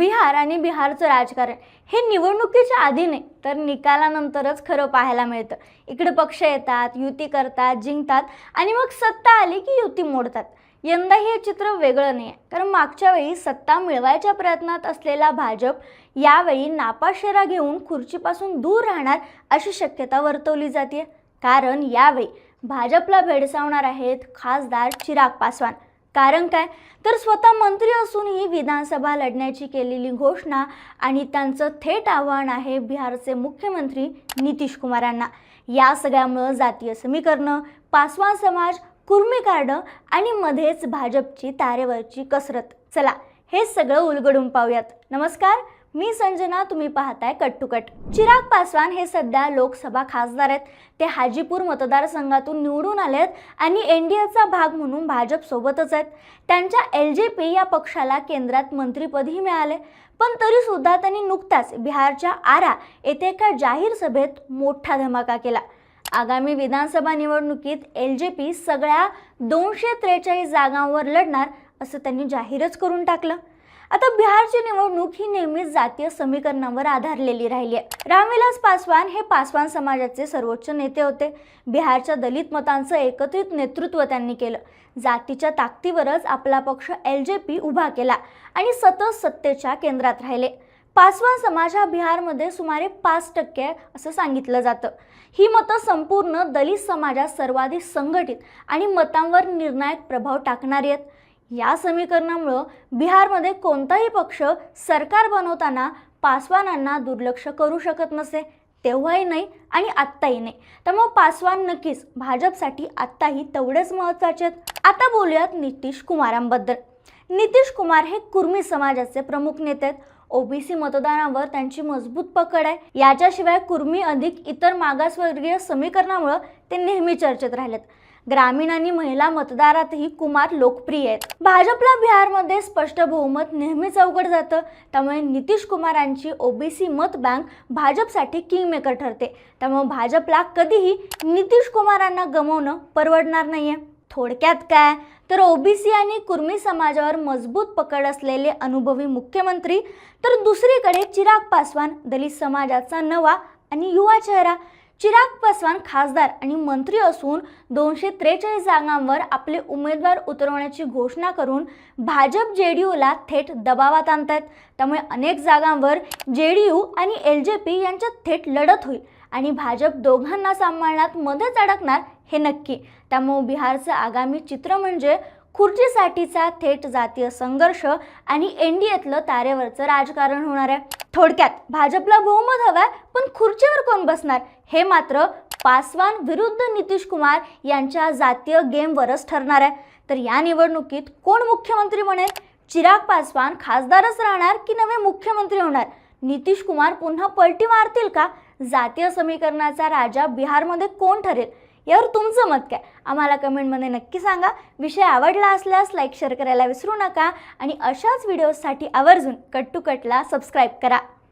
बिहार आणि बिहारचं राजकारण हे निवडणुकीच्या आधी नाही तर निकालानंतरच खरं पाहायला मिळतं. इकडे पक्ष येतात युती करतात जिंकतात आणि मग सत्ता आली की युती मोडतात. यंदा हे चित्र वेगळं नाही आहे कारण मागच्या वेळी सत्ता मिळवायच्या प्रयत्नात असलेला भाजप यावेळी नापाशेरा घेऊन खुर्चीपासून दूर राहणार अशी शक्यता वर्तवली जाते कारण यावेळी भाजपला भेडसावणार आहेत खासदार चिराग पासवान. कारण काय? तर स्वतः मंत्री असूनही विधानसभा लढण्याची केलेली घोषणा आणि त्यांचं थेट आव्हान आहे बिहारचे मुख्यमंत्री नितीश कुमारांना या सगळ्यामुळं जातीय समीकरणं पासवान समाज कुर्मी कार्ड आणि मध्येच भाजपची तारेवरची कसरत. चला हे सगळं उलगडून पाहूयात. नमस्कार मी संजना तुम्ही पाहताय cut to cut Chirag Paswan हे सध्या लोकसभा खासदार आहेत. ते हाजीपूर मतदारसंघातून निवडून आले आहेत आणि एन डी एचा भाग म्हणून भाजपसोबतच आहेत. त्यांच्या एल जे पी या पक्षाला केंद्रात मंत्रीपदही मिळाले. पण तरीसुद्धा त्यांनी नुकताच बिहारच्या आरा येथे एका जाहीर सभेत मोठा धमाका केला. आगामी विधानसभा निवडणुकीत एल जे पी सगळ्या दोनशे त्रेचाळीस जागांवर लढणार असं त्यांनी जाहीरच करून टाकलं. आता बिहारची निवडणूक ही नेहमीच जातीय समीकरणावर आधारलेली राहिली आहे. रामविलास पासवान हे पासवान समाजाचे सर्वोच्च नेते होते. बिहारच्या दलित मतांचं एकत्रित नेतृत्व त्यांनी केलं. जातीच्या ताकदीवरच आपला पक्ष एल जे पी उभा केला आणि सतत सत्तेच्या केंद्रात राहिले. पासवान समाज हा बिहारमध्ये सुमारे पाच टक्के असं सांगितलं जातं. ही मतं संपूर्ण दलित समाजात सर्वाधिक संघटित आणि मतांवर निर्णायक प्रभाव टाकणारी आहेत. या समीकरणामुळं बिहारमध्ये कोणताही पक्ष सरकार बनवताना पासवानांना दुर्लक्ष करू शकत नसे तेव्हाही नाही आणि आत्ताही नाही. त्यामुळं पासवान नक्कीच भाजपसाठी आत्ताही तेवढेच महत्त्वाचे आहेत. आता बोलूयात नितीश कुमारांबद्दल. नितीश कुमार हे कुर्मी समाजाचे प्रमुख नेते आहेत. ओबीसी मतदानावर त्यांची मजबूत पकड आहे. याच्याशिवाय कुर्मी अधिक इतर मागासवर्गीय समीकरणामुळं ते नेहमी चर्चेत राहिलेत. ग्रामीण आणि महिला मतदारातही कुमार लोकप्रिय आहेत. भाजपला बिहारमध्ये स्पष्ट बहुमत नेहमीच अवघड जातं. त्यामुळे नितीश कुमारांची ओबीसी मत बँक भाजपसाठी किंगमेकर ठरते. त्यामुळे भाजपला कधीही नितीश कुमारांना गमवणं परवडणार नाहीये. थोडक्यात काय? तर ओबीसी आणि कुर्मी समाजावर मजबूत पकड असलेले अनुभवी मुख्यमंत्री तर दुसरीकडे चिराग पासवान दलित समाजाचा नवा आणि युवा चेहरा. चिराग पासवान खासदार आणि मंत्री असून दोनशे त्रेचाळीस जागांवर आपले उमेदवार उतरवण्याची घोषणा करून भाजप जे डी यूला थेट दबावात आणतायत. त्यामुळे अनेक जागांवर जे डी यू आणि एल जे पी यांच्यात थेट लढत होईल आणि भाजप दोघांना सांभाळण्यात मध्येच अडकणार हे नक्की. त्यामुळे बिहारचं आगामी चित्र म्हणजे खुर्चीसाठीचा थेट जातीय संघर्ष आणि एन डी एतलं तारेवरचं राजकारण होणार आहे. थोडक्यात भाजपला बहुमत हवाय पण खुर्चीवर कोण बसणार? हे मात्र पासवान विरुद्ध नितीश कुमार यांच्या जातीय गेमवरच ठरणार आहे. तर या निवडणुकीत कोण मुख्यमंत्री बनेल चिराग पासवान खासदारच राहणार की नवे मुख्यमंत्री होणार? नितीश कुमार पुन्हा पलटी मारतील का? जातीय समीकरणाचा राजा बिहारमध्ये कोण ठरेल? यावर तुमचं मत काय? आम्हाला कमेंटमध्ये नक्की सांगा. विषय आवडला असल्यास लाईक शेअर करायला विसरू नका. आणि अशाच व्हिडिओजसाठी आवर्जून कट टू कटला सबस्क्राईब करा.